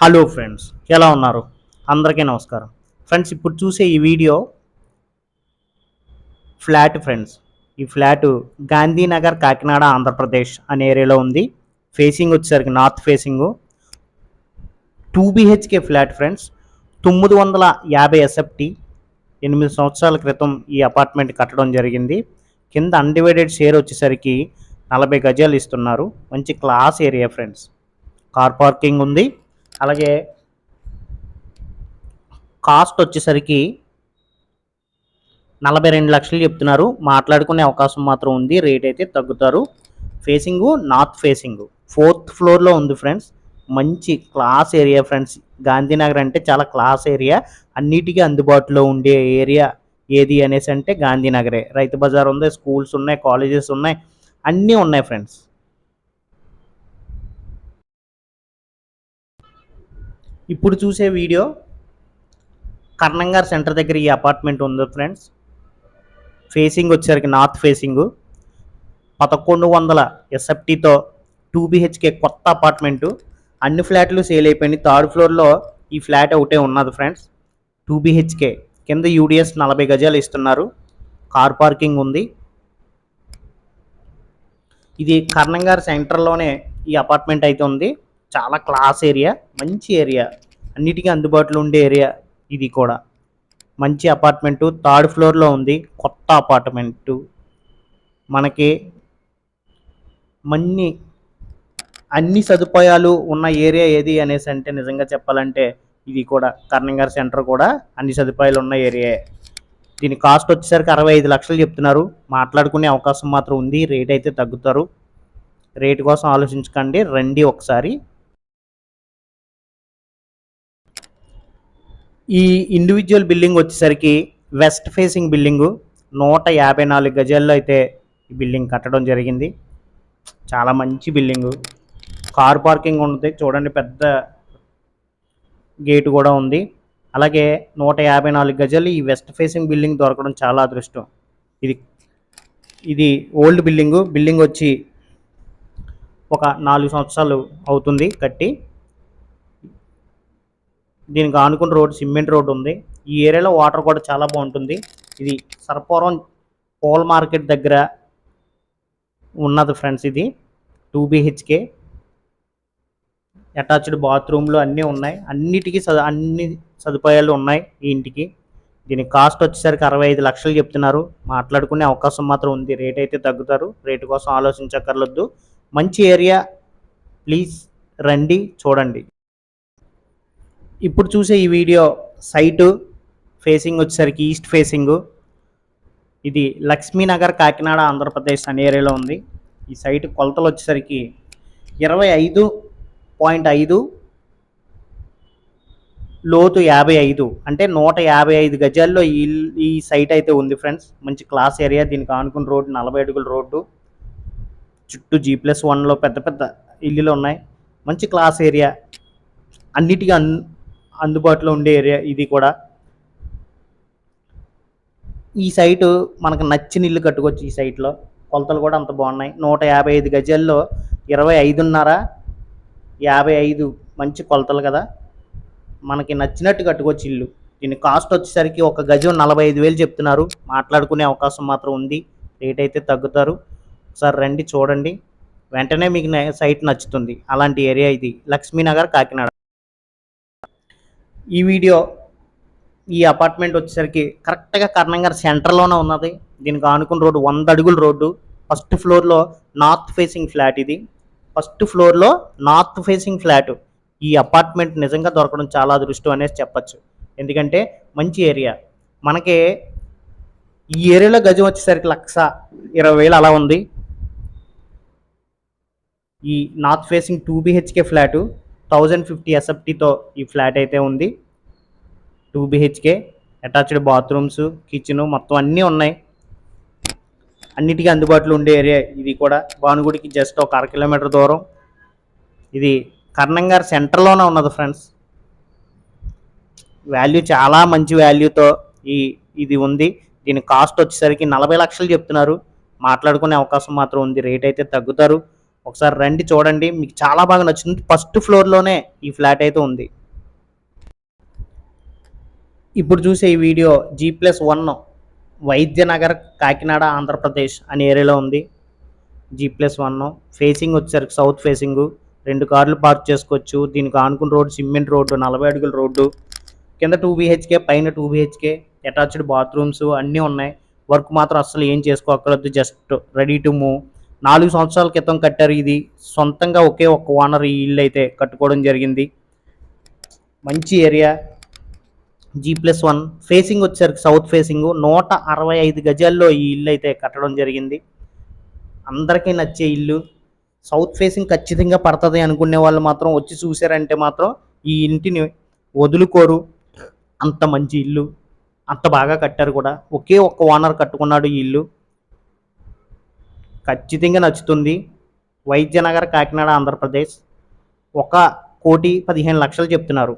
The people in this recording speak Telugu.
హలో ఫ్రెండ్స్ ఎలా ఉన్నారు? అందరికీ నమస్కారం. ఫ్రెండ్స్ ఇప్పుడు చూసే ఈ వీడియో ఫ్లాట్ ఫ్రెండ్స్. ఈ ఫ్లాట్ గాంధీనగర్ కాకినాడ ఆంధ్రప్రదేశ్ అనే ఏరియాలో ఉంది. ఫేసింగ్ వచ్చేసరికి north facing two BHK flat friends. తొమ్మిది వందల యాభై ఎస్ఎఫ్టీ ఎనిమిది సంవత్సరాల క్రితం ఈ అపార్ట్మెంట్ కట్టడం జరిగింది. కింద అన్డివైడెడ్ షేర్ వచ్చేసరికి నలభై గజాలు ఇస్తున్నారు. మంచి class area friends. Car parking ఉంది. అలాగే కాస్ట్ వచ్చేసరికి నలభై రెండు లక్షలు చెప్తున్నారు. మాట్లాడుకునే అవకాశం మాత్రం ఉంది. రేట్ అయితే తగ్గుతారు. ఫేసింగ్ నార్త్ ఫేసింగ్ ఫోర్త్ ఫ్లోర్లో ఉంది ఫ్రెండ్స్ మంచి క్లాస్ ఏరియా ఫ్రెండ్స్ గాంధీనగర్ అంటే చాలా క్లాస్ ఏరియా అన్నిటికీ అందుబాటులో ఉండే ఏరియా ఏది అనేసి అంటే గాంధీనగరే. రైతు బజార్ ఉంది స్కూల్స్ ఉన్నాయి కాలేజెస్ ఉన్నాయి. అన్నీ ఉన్నాయి ఫ్రెండ్స్ ఇప్పుడు చూసే వీడియో కర్ణంగార్ సెంటర్ దగ్గర ఈ అపార్ట్మెంట్ ఉంది ఫ్రెండ్స్. ఫేసింగ్ వచ్చేసరికి నార్త్ ఫేసింగ్ పదకొండు వందల ఎస్ఎఫ్టీతో టూ బిహెచ్కే కొత్త అపార్ట్మెంటు అన్ని ఫ్లాట్లు సేల్ అయిపోయినాయి. థర్డ్ ఫ్లోర్లో ఈ ఫ్లాట్ ఒకటే ఉన్నది ఫ్రెండ్స్. టూ బిహెచ్కే కింద యూడిఎస్ నలభై గజాలు ఇస్తున్నారు. కార్ పార్కింగ్ ఉంది. ఇది కర్ణంగార్ సెంటర్లోనే ఈ అపార్ట్మెంట్ అయితే ఉంది. చాలా క్లాస్ ఏరియా మంచి ఏరియా అన్నిటికీ అందుబాటులో ఉండే ఏరియా ఇది కూడా. మంచి అపార్ట్మెంటు థర్డ్ ఫ్లోర్లో ఉంది కొత్త అపార్ట్మెంటు మనకి మన్ని అన్ని సదుపాయాలు ఉన్న ఏరియా ఏది అనేసి అంటే నిజంగా చెప్పాలంటే ఇది కూడా కర్ణంగార్ సెంటర్ కూడా అన్ని సదుపాయాలు ఉన్న ఏరియా దీని కాస్ట్ వచ్చేసరికి అరవై ఐదు లక్షలు చెప్తున్నారు. మాట్లాడుకునే అవకాశం మాత్రం ఉంది రేట్ అయితే తగ్గుతారు. రేట్ కోసం ఆలోచించకండి రండి ఒకసారి. ఈ ఇండివిజువల్ బిల్డింగ్ వచ్చేసరికి వెస్ట్ ఫేసింగ్ బిల్డింగు నూట యాభై నాలుగు గజాల్లో అయితే ఈ బిల్డింగ్ కట్టడం జరిగింది. చాలా మంచి బిల్డింగు కార్ పార్కింగ్ ఉంది. చూడండి పెద్ద గేటు కూడా ఉంది. అలాగే నూట యాభై నాలుగు గజాలు ఈ వెస్ట్ ఫేసింగ్ బిల్డింగ్ దొరకడం చాలా అదృష్టం. ఇది ఇది ఓల్డ్ బిల్డింగు బిల్డింగ్ వచ్చి ఒక నాలుగు సంవత్సరాలు అవుతుంది కట్టి. దీనికి ఆనుకున్న రోడ్ సిమెంట్ రోడ్ ఉంది. ఈ ఏరియాలో వాటర్ కూడా చాలా బాగుంటుంది. ఇది సర్పవరం పోల్ మార్కెట్ దగ్గర ఉన్నది ఫ్రెండ్స్ ఇది. Two BHK. అటాచ్డ్ బాత్రూమ్లు అన్నీ ఉన్నాయి. అన్నిటికీ సదు అన్ని సదుపాయాలు ఉన్నాయి ఈ ఇంటికి. దీని కాస్ట్ వచ్చేసరికి అరవై ఐదు లక్షలు చెప్తున్నారు. మాట్లాడుకునే అవకాశం మాత్రం ఉంది. రేట్ అయితే తగ్గుతారు. రేటు కోసం ఆలోచించక్కర్లొద్దు. మంచి ఏరియా ప్లీజ్ రండి చూడండి. ఇప్పుడు చూసే ఈ వీడియో సైటు ఫేసింగ్ వచ్చేసరికి ఈస్ట్ ఫేసింగ్. ఇది లక్ష్మీనగర్ కాకినాడ ఆంధ్రప్రదేశ్ అనే ఏరియాలో ఉంది. ఈ సైట్ కొలతలు వచ్చేసరికి ఇరవై ఐదు పాయింట్ ఐదు లోతు యాభై ఐదు. అంటే నూట యాభై ఐదు గజాల్లో ఈ ఈ సైట్ అయితే ఉంది ఫ్రెండ్స్. మంచి క్లాస్ ఏరియా. దీనికి ఆనుకున్న రోడ్డు నలభై అడుగుల రోడ్డు. చుట్టూ జీ ప్లస్ వన్లో పెద్ద పెద్ద ఇల్లులు ఉన్నాయి. మంచి క్లాస్ ఏరియా. అన్నిటికీ అన్ అందుబాటులో ఉండే ఏరియా ఇది కూడా. ఈ సైటు మనకు నచ్చిన ఇల్లు కట్టుకోవచ్చు ఈ సైట్లో. కొలతలు కూడా అంత బాగున్నాయి. నూట యాభై ఐదు గజాల్లో ఇరవై ఐదున్నర యాభై ఐదు మంచి కొలతలు కదా. మనకి నచ్చినట్టు కట్టుకోవచ్చు ఇల్లు. దీని కాస్ట్ వచ్చేసరికి ఒక గజం నలభై ఐదు వేలు చెప్తున్నారు. మాట్లాడుకునే అవకాశం మాత్రం ఉంది. రేట్ అయితే తగ్గుతారు. ఒకసారి రండి చూడండి. వెంటనే మీకు సైట్ నచ్చుతుంది. అలాంటి ఏరియా ఇది. లక్ష్మీనగర్ కాకినాడ. ఈ వీడియో ఈ అపార్ట్మెంట్ వచ్చేసరికి కరెక్ట్గా కర్ణంగారు సెంటర్లోనే ఉన్నది. దీనికి ఆనుకున్న రోడ్డు వంద అడుగుల రోడ్డు. ఫస్ట్ ఫ్లోర్లో నార్త్ ఫేసింగ్ ఫ్లాట్ ఇది. ఫస్ట్ ఫ్లోర్లో నార్త్ ఫేసింగ్ ఫ్లాట్ ఈ అపార్ట్మెంట్ నిజంగా దొరకడం చాలా అదృష్టం అనేసి చెప్పచ్చు. ఎందుకంటే మంచి ఏరియా మనకి ఈ ఏరియాలో గజం వచ్చేసరికి లక్ష ఇరవై వేలు అలా ఉంది. ఈ north facing two BHK flat thousand fifty ఎస్ఎఫ్టీతో ఈ ఫ్లాట్ అయితే ఉంది. Two BHK attached bathrooms kitchen మొత్తం అన్నీ ఉన్నాయి. అన్నిటికీ అందుబాటులో ఉండే ఏరియా ఇది కూడా. భానుగుడికి జస్ట్ ఒక అర కిలోమీటర్ దూరం. ఇది కర్ణంగార్ సెంటర్లోనే ఉన్నది ఫ్రెండ్స్. వాల్యూ చాలా మంచి వాల్యూతో ఈ ఇది ఉంది. దీని కాస్ట్ వచ్చేసరికి నలభై లక్షలు చెప్తున్నారు. మాట్లాడుకునే అవకాశం మాత్రం ఉంది. రేట్ అయితే తగ్గుతారు. ఒకసారి రండి చూడండి. మీకు చాలా బాగా నచ్చింది ఫస్ట్ ఫ్లోర్లోనే ఈ ఫ్లాట్ అయితే ఉంది. ఇప్పుడు చూసే ఈ video G plus one Vaidyanagar Kakinada Andhra Pradesh అనే ఏరియాలో ఉంది. జీ ప్లస్ వన్ ఫేసింగ్ వచ్చేసరికి సౌత్ ఫేసింగ్. రెండు కార్లు పార్క్ చేసుకోవచ్చు. దీనికి ఆనుకున్న రోడ్డు సిమెంట్ రోడ్డు నలభై అడుగుల రోడ్డు. కింద టూ బీహెచ్కే పైన టూ బీహెచ్కే అటాచ్డ్ బాత్రూమ్స్ అన్నీ ఉన్నాయి. వర్క్ మాత్రం అస్సలు ఏం చేసుకోక్కర్లేదు. Just ready to move. నాలుగు సంవత్సరాల క్రితం కట్టారు. ఇది సొంతంగా ఒకే ఒక్క ఓనర్ ఈ ఇల్లు అయితే కట్టుకోవడం జరిగింది. మంచి area. G plus one facing వచ్చేసరికి సౌత్ ఫేసింగ్ నూట అరవై ఐదు గజాల్లో ఈ ఇల్లు అయితే కట్టడం జరిగింది. అందరికీ నచ్చే ఇల్లు. సౌత్ ఫేసింగ్ ఖచ్చితంగా పడుతుంది అనుకునే వాళ్ళు మాత్రం వచ్చి చూసారంటే మాత్రం ఈ ఇంటిని వదులుకోరు. అంత మంచి ఇల్లు. అంత బాగా కట్టారు కూడా. ఒకే ఒక్క ఓనర్ కట్టుకున్నాడు ఈ ఇల్లు. ఖచ్చితంగా నచ్చుతుంది. వైద్యనగర్ కాకినాడ ఆంధ్రప్రదేశ్ ఒక కోటి పదిహేను లక్షలు చెప్తున్నారు.